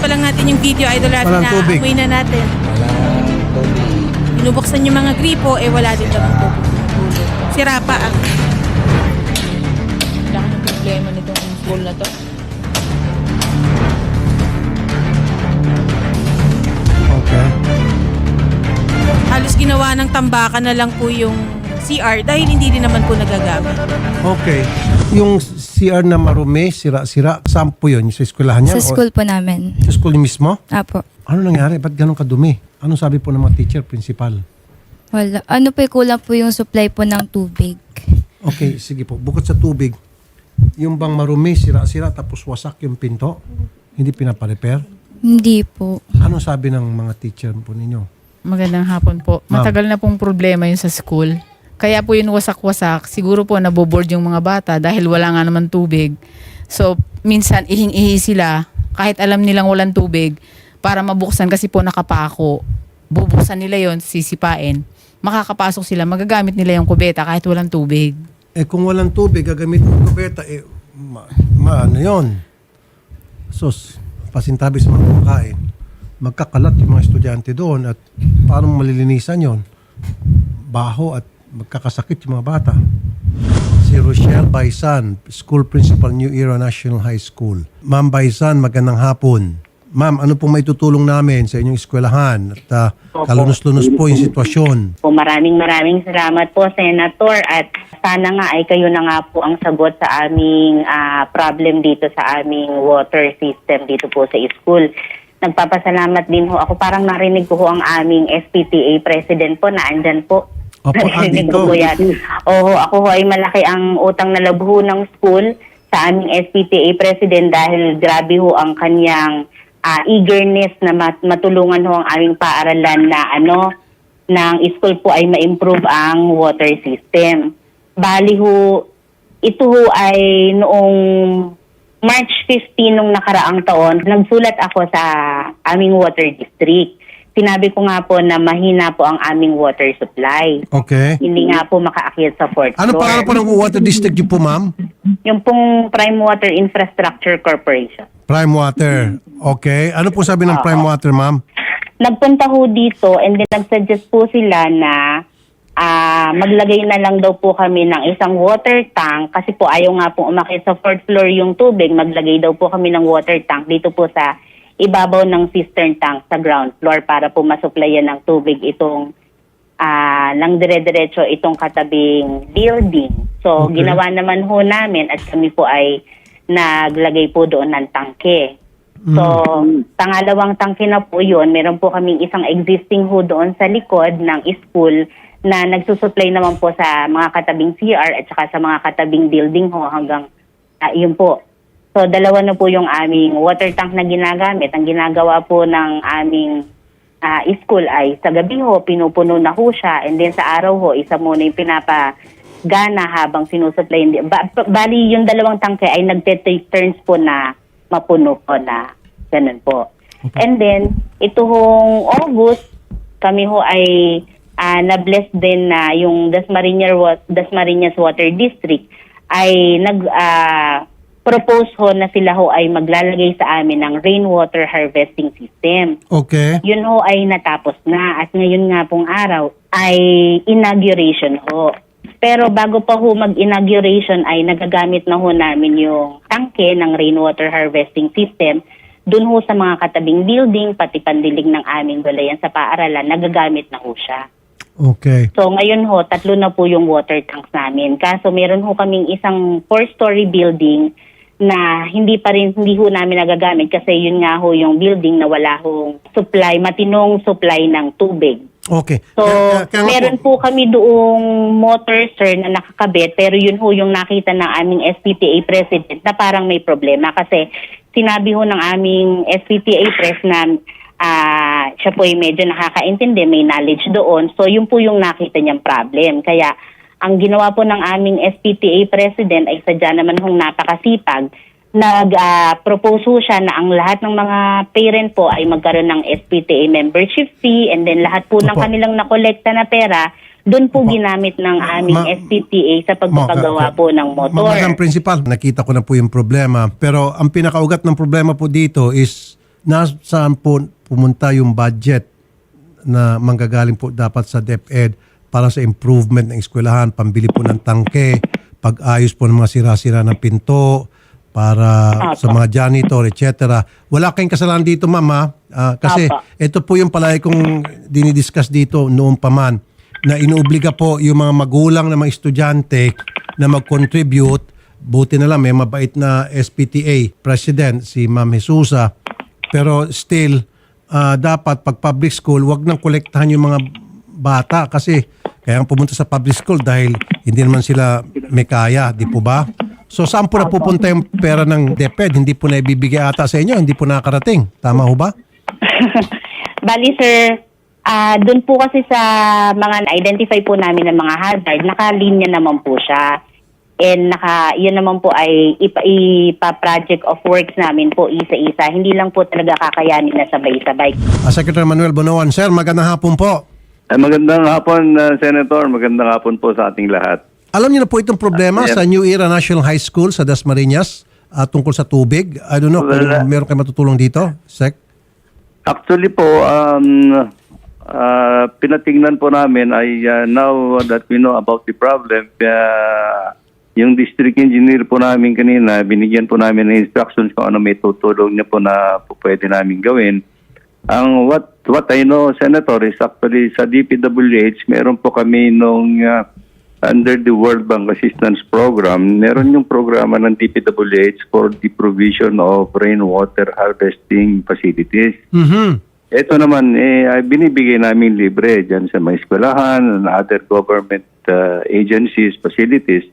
pa lang natin yung video, Idol Rafi, Walang na tubig. amoy na natin. Binubuksan yung mga gripo, eh wala din namang tubig. Sira pa ang Laki ng problema nitong school na to. Okay. halos ginawa ng tambakan na lang po yung CR dahil hindi din naman po nagagamit. Okay. Yung CR na marumi, sira-sira, saan po yun? Sa eskwelahan niya? Sa school po namin. Sa school niyo mismo? Apo. Ano nangyari? Ba't ganun kadumi? Anong sabi po ng mga teacher, principal? Wala. Ano po, kulang po yung supply po ng tubig. Okay, sige po. Bukod sa tubig, yung bang marumi, sira-sira, tapos wasak yung pinto, hindi pinaparepair? Hindi po. Anong sabi ng mga teacher po ninyo? Magandang hapon po. Ma'am. Matagal na pong problema yun sa school. Kaya po yun wasak-wasak. Siguro po naboboard yung mga bata dahil wala nga naman tubig. So, minsan ihing-ihi sila kahit alam nilang walang tubig para mabuksan kasi po nakapako. Bubuksan nila yon sisipain. Makakapasok sila, magagamit nila yung kubeta kahit walang tubig. Eh kung walang tubig, gagamit ng kubeta, eh, ma, ma ano yun? Sus, pasintabi sa mga kumakain. Magkakalat yung mga estudyante doon at paano malilinisan yon? Baho at magkakasakit yung mga bata. Si Rochelle Baisan, School Principal New Era National High School. Ma'am Baisan, magandang hapon. Ma'am, ano pong may tutulong namin sa inyong eskwelahan? At ah, kalunos-lunos po yung sitwasyon. Po, maraming maraming salamat po, Senator. At sana nga ay kayo na nga po ang sagot sa aming ah, problem dito sa aming water system dito po sa school. Nagpapasalamat din ho. Ako parang narinig ko ho ang aming SPTA president po na andyan po. Opo, ah, Narinig dito. ko po yan. Oo, ako ho ay malaki ang utang na loob ng school sa aming SPTA president dahil grabe ho ang kanyang ah, eagerness na mat- matulungan ho ang aming paaralan na ano ng school po ay ma-improve ang water system. Bali ho, ito ho ay noong March 15 nung nakaraang taon, nagsulat ako sa aming water district. Sinabi ko nga po na mahina po ang aming water supply. Okay. Hindi nga po makaakyat sa fourth Ano floor. pangalan po ng water district niyo po, ma'am? Yung pong Prime Water Infrastructure Corporation. Prime Water. Okay. Ano po sabi ng Prime Water, ma'am? nagpunta ho dito and then nagsuggest po sila na ah, maglagay na lang daw po kami ng isang water tank kasi po ayaw nga po umakit sa fourth floor yung tubig, maglagay daw po kami ng water tank dito po sa ibabaw ng cistern tank sa ground floor para po masupplyan ng tubig itong ah lang dire-diretso itong katabing building. So Okay. ginawa naman ho namin at kami po ay naglagay po doon ng tangke. So, pangalawang tangke na po yun. Meron po kaming isang existing ho doon sa likod ng school na nagsusupply naman po sa mga katabing CR at saka sa mga katabing building ho hanggang ah, yun po. So, dalawa na po yung aming water tank na ginagamit. Ang ginagawa po ng aming ah, school ay sa gabi ho, pinupuno na ho siya and then sa araw ho, isa muna yung pinapagana habang sinusupply. Hindi- Ba- ba- bali, yung dalawang tangke ay nagte-take turns po na mapuno po na ganun po. And then, ito hong August, kami ho ay ah, na-bless din na yung Dasmariñas, Dasmariñas Water District ay nag ah, propose ho na sila ho ay maglalagay sa amin ng rainwater harvesting system Okay. yun ho ay natapos na at ngayon nga pong araw ay inauguration ho. Pero bago pa ho mag-inauguration ay nagagamit na ho namin yung tangke ng rainwater harvesting system dun ho sa mga katabing building, pati pandilig ng aming gulayan sa paaralan, nagagamit na ho siya. Okay. So ngayon ho, tatlo na po yung water tanks namin. Kaso meron ho kaming isang four-story building na hindi pa rin, hindi ho namin nagagamit kasi yun nga ho yung building na wala hong supply, matinong supply ng tubig. Okay. So, Kaya- kaya meron po kami doong motor, sir, na nakakabit, pero yun ho yung nakita ng aming SPTA president na parang may problema kasi sinabi ho ng aming SPTA press na ah, siya po ay medyo nakakaintindi, may knowledge doon. So, yun po yung nakita niyang problem. Kaya, ang ginawa po ng aming SPTA president ay sadya naman hong napakasipag nag-propose ho siya na ang lahat ng mga parent po ay magkaroon ng SPTA membership fee and then lahat po ng Opo. kanilang nakolekta na pera doon po Opo. ginamit ng aming Ma- SPTA sa pagpapagawa Ma- po ng Ma- motor. Madam Principal, nakita ko na po yung problema. Pero ang pinakaugat ng problema po dito is nasaan po pumunta yung budget na manggagaling po dapat sa DepEd para sa improvement ng eskwelahan, pambili po ng tangke, pag-ayos po ng mga sira-sira ng pinto, para sa mga janitor, etc. Wala kayong kasalanan dito, mama. Ah, kasi Apa. ito po yung palagi kong dinidiscuss dito noong pa man na inuobliga po yung mga magulang ng mga estudyante na mag-contribute. Buti na lang may mabait na SPTA president si Ma'am Jesusa. Pero still, ah, dapat pag public school, wag nang kolektahan yung mga bata kasi kaya ang pumunta sa public school dahil hindi naman sila may kaya, di po ba? So saan po napupunta yung pera ng DepEd? Hindi po na ibibigay ata sa inyo, hindi po nakakarating. Tama ho ba? Bali sir, ah doon po kasi sa mga na-identify po namin ng mga hazard, nakalinya naman po siya. And naka, yun naman po ay ipa, ipa-project of works namin po isa-isa. Hindi lang po talaga kakayanin na sabay-sabay. Ah, Secretary Manuel Bonoan, Sir, magandang hapon po. Ay, magandang hapon, uh, Senator. Magandang hapon po sa ating lahat. Alam niyo na po itong problema Yes. sa New Era National High School sa Dasmariñas ah, tungkol sa tubig. I don't know kung Wala. meron kayo matutulong dito, Sec. Actually po, um, uh, pinatingnan po namin ay uh, now that we know about the problem, uh, yung district engineer po namin kanina, binigyan po namin ng instructions kung ano may tutulong niya po na po pwede namin gawin. Ang what what I know, Senator, is actually sa DPWH, meron po kami nung uh, under the World Bank Assistance Program, meron yung programa ng DPWH for the provision of rainwater harvesting facilities. Mhm. Ito naman, eh, ay binibigay namin libre dyan sa mga eskwelahan and other government uh, agencies, facilities.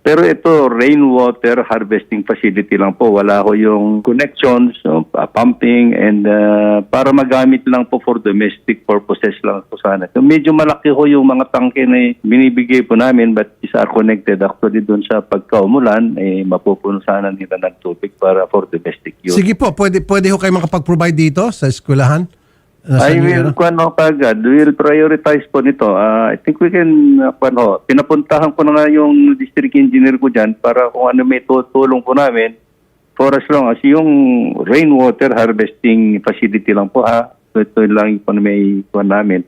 Pero ito, rainwater harvesting facility lang po. Wala ko yung connections, so, uh, pumping, and uh, para magamit lang po for domestic purposes lang po sana. So, medyo malaki ho yung mga tangke na binibigay po namin but is are connected actually dun sa pagkaumulan, eh, mapupuno sana nila ng tubig para for domestic use. Sige po, pwede, pwede ho kayo makapag-provide dito sa eskwelahan? Ah, I will kuano kagad. We will prioritize po nito. Ah, I think we can uh, kuano, pinapuntahan ko na nga yung district engineer ko diyan para kung ano may tutulong po namin for as long as yung rainwater harvesting facility lang po ha. So, ito lang yung may kuano namin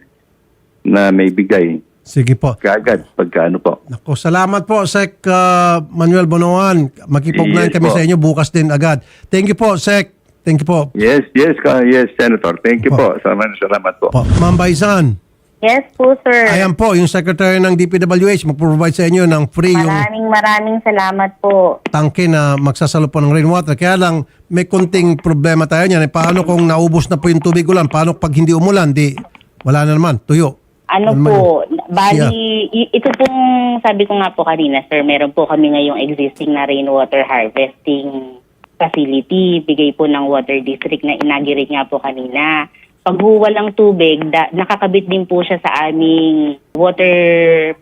na may bigay Sige po. kagad pagka ano po. Nako, salamat po, Sec ah, Manuel Bonoan. Makipugnayan Yes kami po. sa inyo bukas din agad. Thank you po, Sec. Thank you po. Yes, yes, ka, yes, Senator. Thank you po. Salamat, salamat po. po. Ma'am Baizan, Yes po sir. ayan po, yung Secretary ng DPWH mag-provide sa inyo ng free yung Maraming maraming salamat po. tangke na magsasalo po ng rainwater. Kaya lang, may konting problema tayo niyan. Eh, paano kung naubos na po yung tubig ulan? Paano pag hindi umulan? Di, wala na naman. Tuyo. Ano Ano po, bali, i- ito pong sabi ko nga po kanina, sir, meron po kami ngayong existing na rainwater harvesting facility, bigay po ng water district na inaugurate nga po kanina. Pag walang tubig, da, nakakabit din po siya sa aming water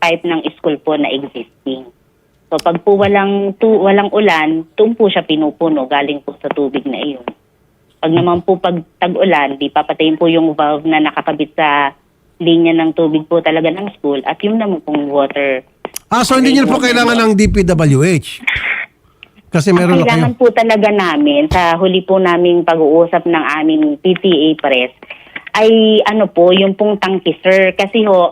pipe ng school po na existing. So pag po walang, tu, walang ulan, doon po siya pinupuno galing po sa tubig na iyon. Pag naman po pag tag-ulan, di papatayin po yung valve na nakakabit sa linya ng tubig po talaga ng school at yung naman pong water. Ah, so hindi niyo na po kailangan ng DPWH. Kasi meron Ang na kayo. kailangan po talaga namin sa huli po naming pag-uusap ng aming PTA press ay ano po, yung pong tangki sir. Kasi ho,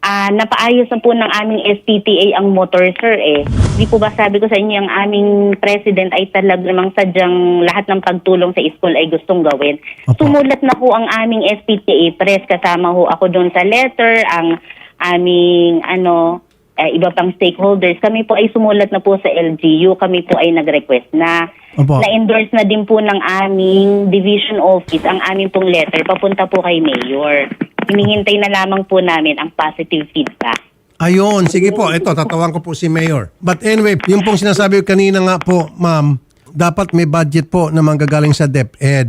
ah napaayos na po ng aming SPTA ang motor sir eh. Di po ba sabi ko sa inyo, ang aming president ay talaga namang sadyang lahat ng pagtulong sa school ay gustong gawin. Opo. Sumulat na po ang aming SPTA press. Kasama ho ako doon sa letter, ang aming ano, eh, iba pang stakeholders. Kami po ay sumulat na po sa LGU. Kami po ay nag-request na Opo. na-endorse na din po ng aming division office ang aming pong letter papunta po kay Mayor. Hinihintay na lamang po namin ang positive feedback. Ayun, sige po. Ito, tatawan ko po si Mayor. But anyway, yung pong sinasabi ko kanina nga po, ma'am, dapat may budget po na manggagaling sa DepEd.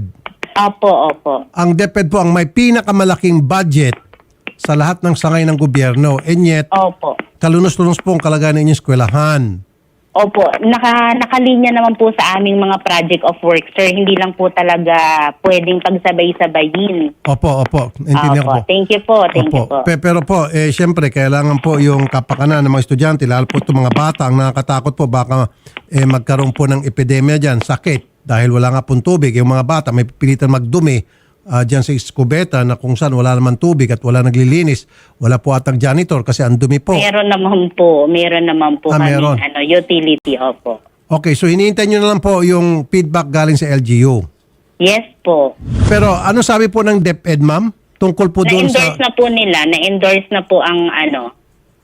Opo, opo. Ang DepEd po ang may pinakamalaking budget sa lahat ng sangay ng gobyerno. And yet, Opo. kalunos-lunos po ang kalagayan ng inyong eskwelahan. Opo, naka, nakalinya naman po sa aming mga project of work, sir. Hindi lang po talaga pwedeng pagsabay-sabayin. Opo, opo. Intindihan ko Opo, po. thank you po, thank you Opo. po. Pe- pero po, eh, syempre, kailangan po yung kapakanan ng mga estudyante, lalo po itong mga bata, ang nakakatakot po, baka eh, magkaroon po ng epidemya dyan, sakit. dahil wala nga pong tubig, yung mga bata may pilitan magdumi ah, dyan sa iskubeta na kung saan wala naman tubig at wala naglilinis, wala po atang janitor kasi ang dumi po. Meron naman po, meron naman po Ah, kami meron. ano, utility, opo. Okay, so hinihintay nyo na lang po yung feedback galing sa LGU. Yes po. Pero ano sabi po ng DepEd, ma'am? Tungkol po doon sa... Na-endorse na po nila, na-endorse na po ang ano,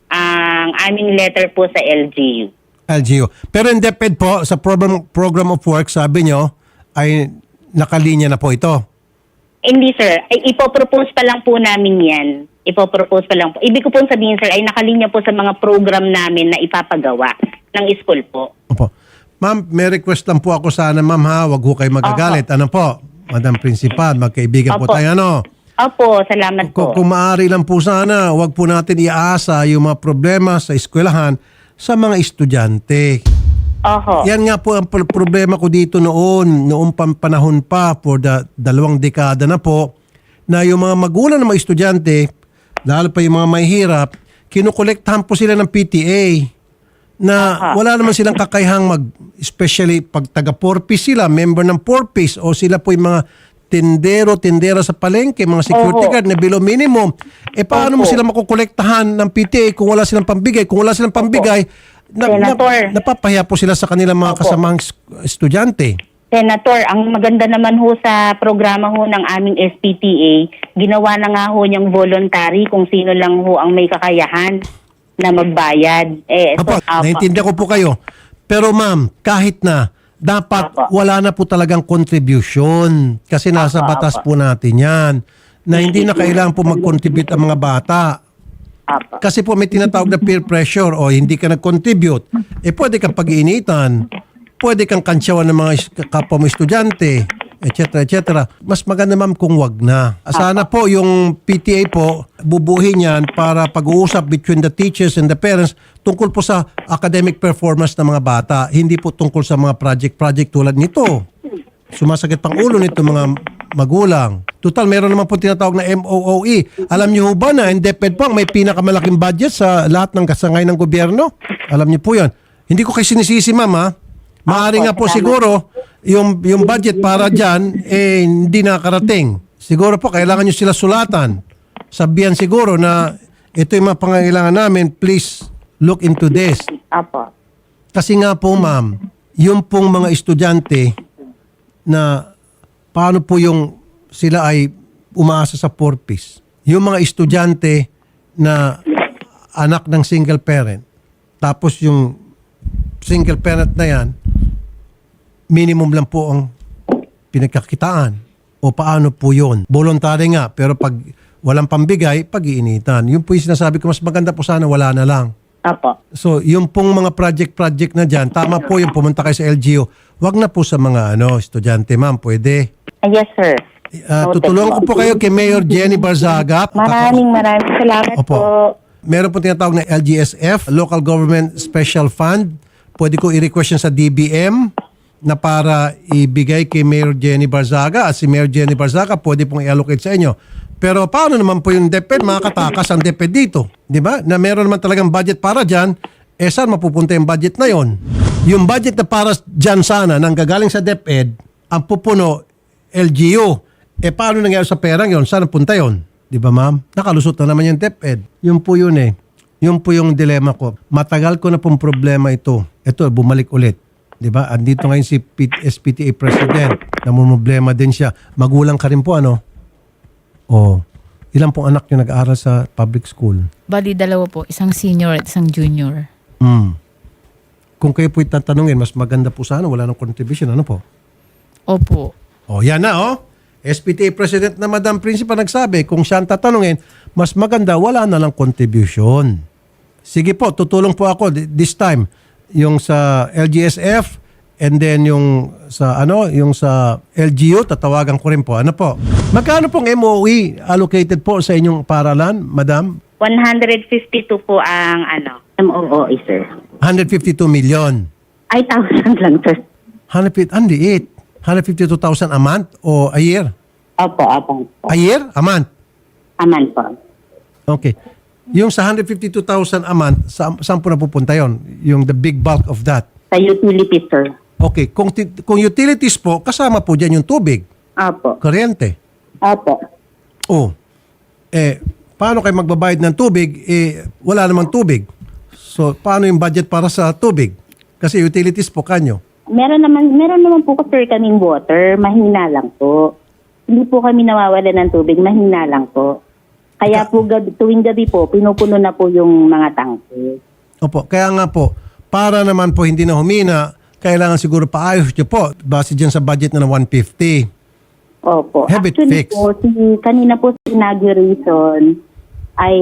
ang aming letter po sa LGU. LGU. Pero in DepEd po, sa program, program of work, sabi nyo, ay nakalinya na po ito. Hindi sir, ay ipopropose pa lang po namin yan. Ipopropose pa lang po. Ibig ko pong sabihin sir, ay nakalinya po sa mga program namin na ipapagawa ng school po. Opo. Ma'am, may request lang po ako sana, ma'am ha. Huwag ho kayo magagalit. Ano po? Madam Principal, magkaibigan po Opo. tayo, ano? Opo, salamat Kung, po. kung maaari lang po sana, huwag po natin iaasa yung mga problema sa eskwelahan sa mga estudyante. Oho. Yan nga po ang pro- problema ko dito noon, noong pam- panahon pa for the dalawang dekada na po, na yung mga magulang ng mga estudyante, lalo pa yung mga mahihirap, kinukolektahan po sila ng PTA na wala naman silang kakayahang mag, especially pag taga 4P sila, member ng 4Ps o sila po yung mga tindero, tindera sa palengke, mga security Oho. guard na below minimum. Eh paano mo Opo. sila makukolektahan ng PTA kung wala silang pambigay? Kung wala silang pambigay, na, na, Senator. napapahiya po sila sa kanilang mga Opo. kasamang es- estudyante. Senator, ang maganda naman ho sa programa ho ng aming SPTA, ginawa na nga ho niyang voluntary kung sino lang ho ang may kakayahan na magbayad. Eh, so, Apo, apa. naiintindihan ko po kayo. Pero ma'am, kahit na, dapat Apo. wala na po talagang contribution. Kasi nasa Apo, batas apo. po natin yan. Na hindi na kailangan po mag-contribute ang mga bata. Apa. Kasi po may tinatawag na peer pressure o hindi ka nag-contribute. Eh pwede kang pag-iinitan. Pwede kang kansyawan ng mga is- kapwa mo estudyante, etc. etc. Mas maganda ma'am kung wag na. Sana po yung PTA po, bubuhin yan para pag-uusap between the teachers and the parents tungkol po sa academic performance ng mga bata. Hindi po tungkol sa mga project-project tulad nito. Sumasakit pang ulo nito mga magulang. Total, meron naman po tinatawag na MOOE. Alam niyo ba na in DepEd po ang may pinakamalaking budget sa lahat ng kasangay ng gobyerno? Alam niyo po yan. Hindi ko kayo sinisisi, ma'am, ha? Maaari nga po siguro yung, yung budget para dyan, eh, hindi nakarating. Siguro po, kailangan nyo sila sulatan. Sabihan siguro na ito yung mga pangangailangan namin, please look into this. Apa. Kasi nga po ma'am, yung pong mga estudyante na paano po yung sila ay umaasa sa four-piece. Yung mga estudyante na anak ng single parent, tapos yung single parent na yan, minimum lang po ang pinagkakitaan. O paano po yun? Voluntary nga, pero pag walang pambigay, pag-iinitan. Yung po yung sinasabi ko, mas maganda po sana wala na lang. Apa. So, yung pong mga project-project na dyan, tama po yung pumunta kayo sa LGU. Wag na po sa mga ano estudyante, ma'am. Pwede. Ah, Yes, sir. Ah, Noted tutulungan ko po kayo kay Mayor Jenny Barzaga. Maraming maraming salamat Opo. po. Meron po tinatawag na LGSF, Local Government Special Fund. Pwede ko i-request yan sa DBM na para ibigay kay Mayor Jenny Barzaga at si Mayor Jenny Barzaga pwede pong i-allocate sa inyo. Pero paano naman po yung DepEd? Makakatakas ang DepEd dito. Di ba? Na meron naman talagang budget para dyan, eh saan mapupunta yung budget na yon? Yung budget na para dyan sana, nang gagaling sa DepEd, ang pupuno, LGU. Eh paano nangyari sa perang yon? Saan punta yon? Di ba ma'am? Nakalusot na naman yung DepEd. Yun po yun eh. Yun po yung dilema ko. Matagal ko na pong problema ito. Ito, bumalik ulit. Di ba? Andito ngayon si P- SPTA President. Namumblema din siya. Magulang ka rin po ano? Oh. Ilan pong anak niyo nag-aaral sa public school? Bali, dalawa po. Isang senior at isang junior. Hmm. Kung kayo po tatanungin, mas maganda po sana wala nang contribution. Ano po? Opo. Oh, yan na oh. SPTA President na Madam Principal nagsabi, kung siya ang tatanungin, mas maganda wala na lang contribution. Sige po, tutulong po ako th- this time yung sa LGSF and then yung sa ano, yung sa LGU tatawagan ko rin po. Ano po? Magkano pong MOE allocated po sa inyong paralan, Madam? 152 po ang ano, MOO, sir. 152 million. Ay, thousand lang, sir. 150, ang liit. 152,000 a month o a year? Opo, opo. A year? A month? Aman po. Okay. Yung sa 152,000 a month, sa, saan po napupunta yon? Yung the big bulk of that. Sa utility, sir. Okay, kung, ti- kung utilities po, kasama po dyan yung tubig, Apo. kuryente. Apo. Oh, eh, paano kayo magbabayad ng tubig? Eh, wala namang tubig. So, paano yung budget para sa tubig? Kasi utilities po kanyo. Meron naman, meron naman po sir kaming water, mahina lang po. Hindi po kami nawawala ng tubig, mahina lang po. Kaya po gabi, tuwing gabi po, pinupuno na po yung mga tangke. Opo, kaya nga po, para naman po hindi na humina, kailangan siguro paayos nyo po base dyan sa budget na ng 150. Opo. Have it Actually fixed. po, si, kanina po sa inauguration, ay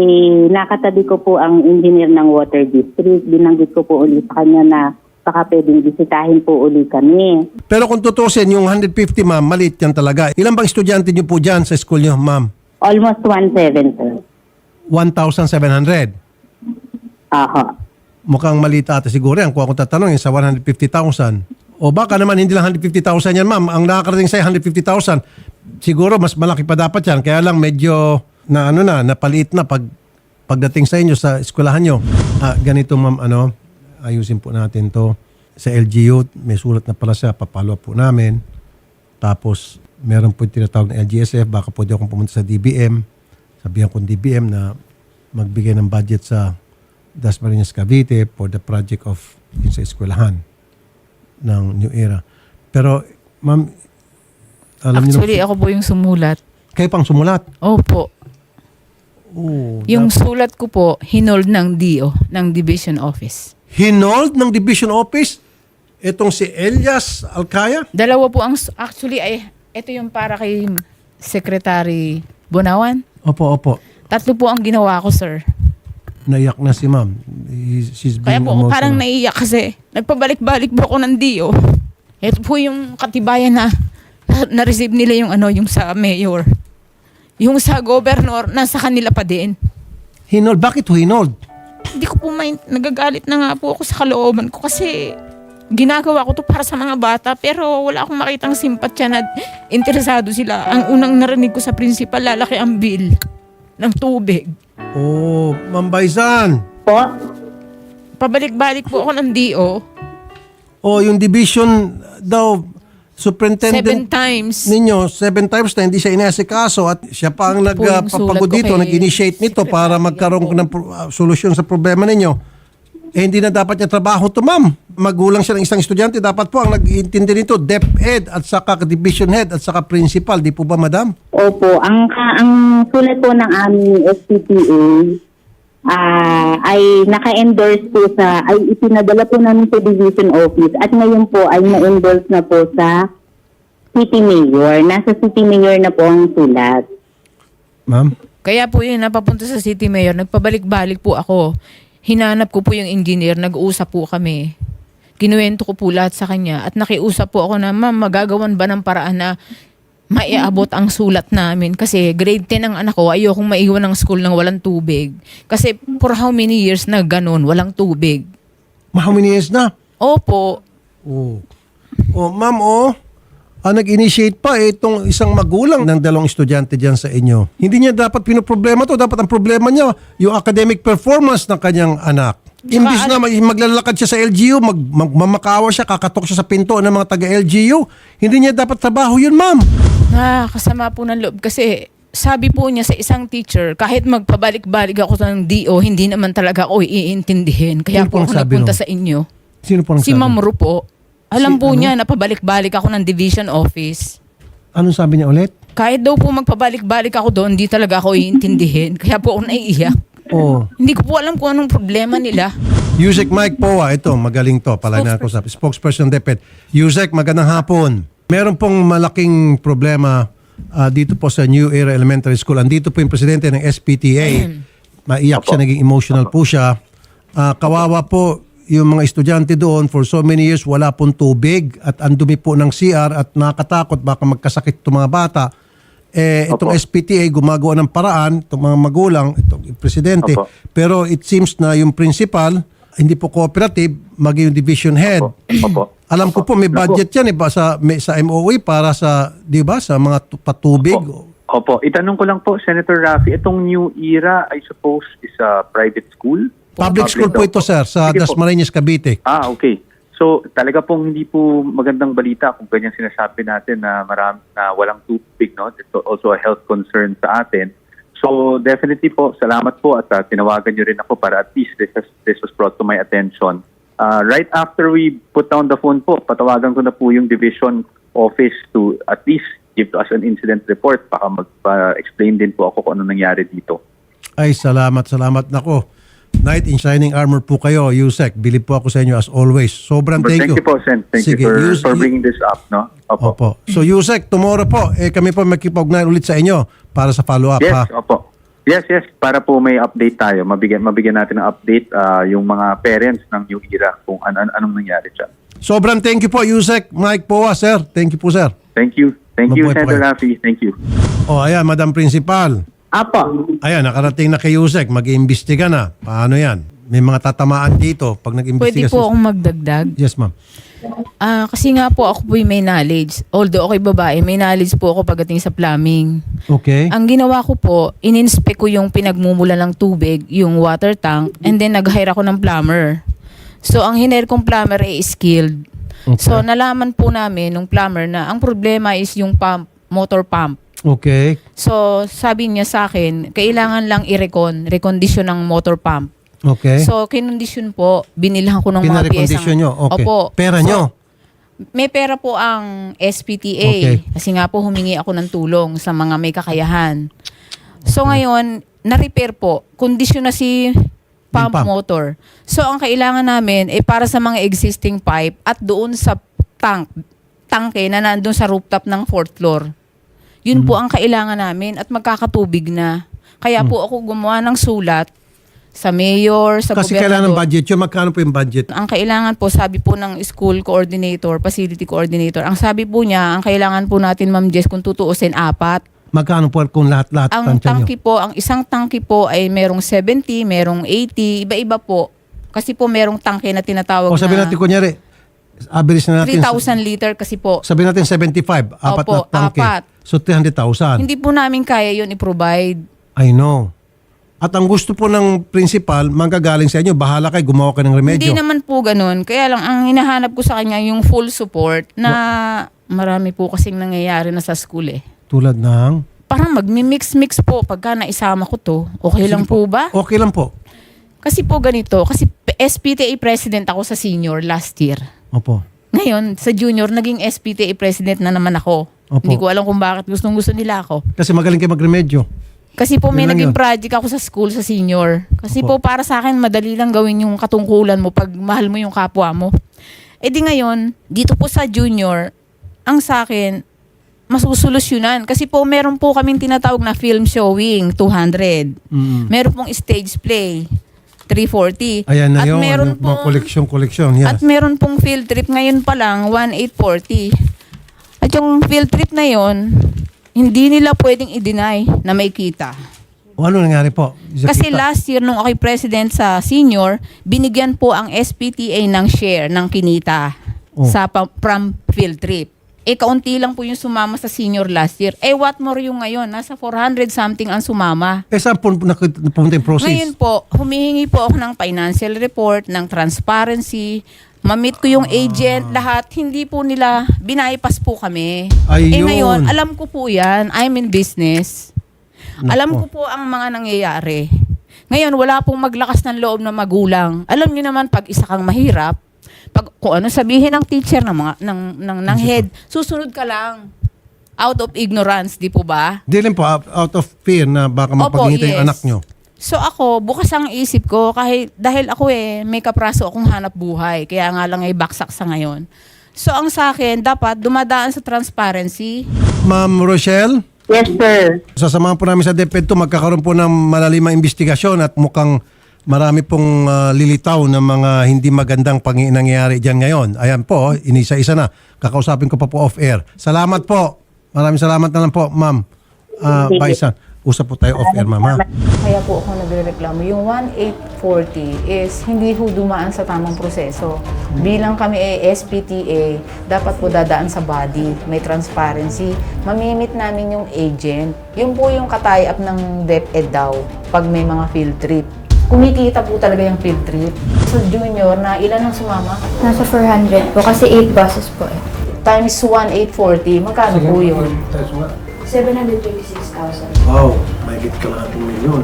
nakatabi ko po ang engineer ng water district. Binanggit ko po ulit sa kanya na baka pwedeng bisitahin po uli kami. Pero kung tutusin, yung 150 ma'am, maliit yan talaga. Ilan bang estudyante nyo po dyan sa school nyo, ma'am? Almost 1.7, sir. 1,700. Aha. Mukhang maliit ata siguro yan. Kung ako tatanungin sa 150,000. O baka naman hindi lang 150,000 yan, ma'am. Ang nakakarating sa 150,000, siguro mas malaki pa dapat yan. Kaya lang medyo na ano na, napaliit na pag pagdating sa inyo sa eskwelahan nyo. Ah, ganito ma'am, ano, ayusin po natin to. Sa LGU, may sulat na pala siya, papalo po namin. Tapos, meron po yung tinatawag na LGSF, baka pwede akong pumunta sa DBM. Sabihan ko DBM na magbigay ng budget sa Dasmariñas Cavite for the project of yun sa eskwelahan ng New Era. Pero, ma'am, alam niyo Actually, na, ako po yung sumulat. kayo pang sumulat. Opo. Oh, Yung sulat ko po, hinold ng DO, ng Division Office. Hinold ng division office itong si Elias Alcaya. Dalawa po ang, actually, ay, ito yung para kay Secretary Bonawan. Opo, opo. Tatlo po ang ginawa ko, sir. Naiyak na si ma'am. He- She's Kaya being po ako emotional. parang naiiyak kasi nagpabalik-balik po ako ng DO. Ito po yung katibayan na na- na-receive nila yung ano, yung sa mayor. Yung sa governor, nasa kanila pa din. Hinold. Bakit hinold? Hindi ko po main, nagagalit na nga po ako sa kalooban ko kasi ginagawa ko to para sa mga bata pero wala akong makitang simpatya na interesado sila. Ang unang narinig ko sa principal, lalaki ang bill ng tubig. Oh, Ma'am Baizan. Po? Pabalik-balik po ako ng DO. Oh, yung division daw, superintendent Seven times. ninyo, seven times na hindi siya inasikaso at siya pa ang nagpapagod dito, nag-initiate nito para magkaroon ng pro- ah, solusyon sa problema ninyo. Eh, hindi na dapat niya trabaho to, ma'am. Magulang siya ng isang estudyante. Dapat po ang nag-intindi nito, DepEd at saka division head at saka principal. Di po ba, madam? Opo, ang ka- ang sulat po ng aming SPPA ah ay naka-endorse po sa, ay ipinadala po namin sa division office at ngayon po ay na-endorse na po sa city mayor. Nasa city mayor na po ang sulat. Ma'am? Kaya po yun, napapunta sa city mayor, nagpabalik-balik po ako. Hinanap ko po yung engineer, nag-uusap po kami. Kinuwento ko po lahat sa kanya at nakiusap po ako na, ma'am, magagawan ba ng paraan na maiabot ang sulat namin? Kasi grade 10 ang anak ko, ayokong maiwan ng school ng walang tubig. Kasi for how many years na ganun, walang tubig? How many years na? Opo, Oh. Oh, ma'am, oh. Ah, nag-initiate pa eh, itong isang magulang ng dalawang estudyante dyan sa inyo. Hindi niya dapat pinoproblema to. Dapat ang problema niya, yung academic performance ng kanyang anak. Imbis na mag- maglalakad siya sa LGU, mag, magmamakawa siya, kakatok siya sa pinto ng mga taga-LGU, hindi niya dapat trabaho yun, ma'am. nakakasama po ng loob kasi sabi po niya sa isang teacher, kahit magpabalik-balik ako ng DO, hindi naman talaga ako iintindihin. Kaya Sino po pong ako sabi nagpunta nun? sa inyo. Sino po nang Si Ma'am Ru po. Alam Si po ano? niya na pabalik-balik ako ng division office. Anong sabi niya ulit? Kahit daw po magpabalik-balik ako doon, hindi talaga ako iintindihin. Kaya po ako naiiyak. Oh. Hindi ko po alam kung anong problema nila. Yusek Mike Poa, ito, magaling to. Pala na ako sa spokesperson DepEd. Yusek, magandang hapon. Meron pong malaking problema ah, dito po sa New Era Elementary School. Andito po yung presidente ng SPTA. Maiyak siya, naging emotional po siya. Ah, kawawa po yung mga estudyante doon for so many years wala pong tubig at andumi po ng CR at nakakatakot baka magkasakit itong mga bata. Eh, itong Opo. SPTA gumagawa ng paraan, itong mga magulang, presidente. Opo. Pero it seems na yung principal, hindi po cooperative, maging yung division head. Opo. Alam ko po may budget yan eh, ba, sa, may, sa MOE para sa, di ba, sa mga tu- patubig. Opo. Opo, itanong ko lang po, Senator Rafi, itong New Era, I suppose, is a private school? Public school po ito, sir, sa Sige. Dasmariñas, Cavite. Ah, okay. So talaga pong hindi po magandang balita kung ganyan sinasabi natin na marami na walang tubig no. It's also a health concern sa atin. So definitely po, salamat po at uh, tinawagan niyo rin ako para at least this, has, this was brought to my attention. Uh, right after we put down the phone po, patawagan ko na po yung division office to at least give to us an incident report. Baka mag-explain din po ako kung ano nangyari dito. Ay, salamat, salamat. Nako, Knight in Shining Armor po kayo, Yusek. Bilib po ako sa inyo as always. Sobrang But thank, thank, you po, Sen. Thank Sige, you for, Yus- for bringing this up. No? Opo. Opo. So, Yusek, tomorrow po, eh, kami po magkipag-ugnayan ulit sa inyo para sa follow-up, Yes, ha? opo. Yes, yes. Para po may update tayo. Mabigyan, mabigyan natin ng update ah, yung mga parents ng New Era kung an- an- anong nangyari dyan. Sobrang thank you po, Yusek. Mike Poa, sir. Thank you po, sir. Thank you. Thank you, Mabuhay po Senator kayo. Rafi. Thank you. O, ayan, Madam Principal. Apo. Ayan, nakarating na kay Yusek. Mag-iimbestiga na. Paano yan? May mga tatamaan dito pag Pwede nag-imbestiga. po akong magdagdag. Yes, ma'am. Ah, kasi nga po ako po may knowledge. Although ako'y babae, may knowledge po ako pagdating sa plumbing. Okay. Ang ginawa ko po, ininspect ko yung pinagmumula ng tubig, yung water tank, and then nag-hire ako ng plumber. So, ang hiner kong plumber ay skilled. Okay. So, nalaman po namin nung plumber na ang problema is yung pump, motor pump. Okay. So, sabi niya sa akin, kailangan lang i-recon, recondition ng motor pump. Okay. So, kinondisyon po, binilhan ko ng mga piyesa. Pinarecondition nyo. Okay. Opo. Pera So, nyo. may pera po ang SPTA. Okay. Kasi nga po humingi ako ng tulong sa mga may kakayahan. So ngayon, na-repair po. Kondisyon na si pump, pump. motor. So ang kailangan namin ay para sa mga existing pipe at doon sa tank, tangke na nandun sa rooftop ng fourth floor. Yun Hmm. po ang kailangan namin at magkakatubig na. Kaya po ako gumawa ng sulat sa mayor, sa Kasi kailangan ng budget yun. Magkano po yung budget? Ang kailangan po, sabi po ng school coordinator, facility coordinator, ang sabi po niya, ang kailangan po natin, Ma'am Jess, kung tutuusin, apat. Magkano po kung lahat-lahat Ang nyo? tangki po, ang isang tangki po ay merong 70, merong 80, iba-iba po. Kasi po merong tangke na tinatawag O sabihin na natin, kunyari, average na natin. 3,000 liter kasi po. Sabihin natin 75. Apat Opo, na tangke. apat. So 300,000. Hindi po namin kaya yun i-provide. I know. At ang gusto po ng principal, manggagaling sa inyo, bahala kayo, gumawa ka ng remedyo. Hindi naman po ganun. Kaya lang, ang hinahanap ko sa kanya yung full support na marami po kasing nangyayari na sa school eh. Tulad ng... Parang magmi-mix-mix po pagka naisama ko to. Okay lang po ba? Okay lang po. Kasi po ganito, kasi SPTA president ako sa senior last year. Opo. Ngayon, sa junior, naging SPTA president na naman ako. Opo. Hindi ko alam kung bakit gustong gusto nila ako. Kasi magaling kayo magremedyo. Kasi po may Yun lang naging yun. project ako sa school sa senior. Kasi Opo. po para sa akin, madali lang gawin yung katungkulan mo pag mahal mo yung kapwa mo. E di ngayon, dito po sa junior, ang sa akin, masusolusyonan. Kasi po meron po kaming tinatawag na film showing, 200. Mm. Meron pong stage play, 340. Ayan na At yun. meron mga pong, koleksyon-koleksyon. At Yes. meron pong field trip ngayon pa lang, 1840. At yung field trip na yon, hindi nila pwedeng i-deny na may kita. O ano nangyari po? Isa Kasi kita. last year nung ako'y president sa senior, binigyan po ang SPTA ng share ng kinita Oh. sa from field trip. Eh, kaunti lang po yung sumama sa senior last year. Eh, what more yung ngayon? Nasa 400 something ang sumama. Eh saan po napunta yung process? Ngayon po, humihingi po ako ng financial report, ng transparency, mamit ko yung agent, lahat. Hindi po nila, binaypas po kami. Eh Ayun. ngayon, alam ko po yan. I'm in business. Alam ko po ang mga nangyayari. Ngayon, wala pong maglakas ng loob ng magulang. Alam niyo naman, pag isa kang mahirap, pag kung ano sabihin ng teacher ng mga ng ng, ng head, susunod ka lang. Out of ignorance, di po ba? Di rin po, out of fear na baka mapagingita yung yes. anak nyo. So ako, bukas ang isip ko kahit dahil ako eh may kapraso akong hanap buhay, kaya nga lang ay baksak sa ngayon. So ang sa akin, dapat dumadaan sa transparency. Ma'am Rochelle, Yes, sir. sasamahan po namin sa DepEd to magkakaroon po ng malalimang investigasyon at mukhang marami pong ah, lilitaw ng mga hindi magandang pangi nangyayari dyan ngayon. Ayan po, inisa-isa na. Kakausapin ko pa po off-air. Salamat po. Maraming salamat na lang po, ma'am. Uh, Sige. Baisan. Usap po tayo off-air, ma'am. ha? Kaya po ako nagre-reklamo. Yung 1840 is hindi ho dumaan sa tamang proseso. Bilang kami ay SPTA, dapat po dadaan sa body. May transparency. Mamimit namin yung agent. Yun po yung katay up ng DepEd daw pag may mga field trip. Kumikita po talaga yung field trip. Sa junior, na ilan ang sumama? Nasa 400 po kasi 8 buses po eh. Times 1, 840. Magkano po yun? Tayo nga. 726,000. Wow, may git ka lang milyon.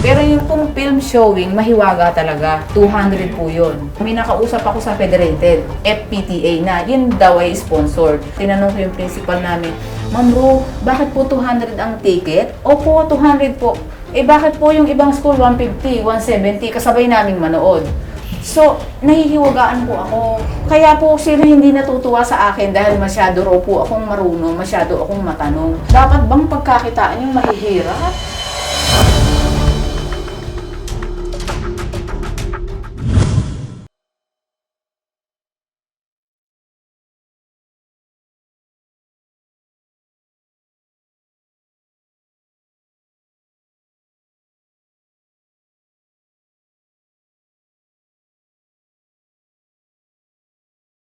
Pero yung pong film showing, mahiwaga talaga. 200 po yun. May nakausap ako sa Federated, FPTA na, yun daw ay sponsored. Tinanong ko yung principal namin, Ma'am Ro, bakit po 200 ang ticket? Opo, 200 po. Eh bakit po yung ibang school 150, 170, kasabay naming manood? So, nahihiwagaan po ako. Kaya po sila hindi natutuwa sa akin dahil masyado raw po akong marunong, masyado akong matanong. Dapat bang pagkakitaan yung mahihirap?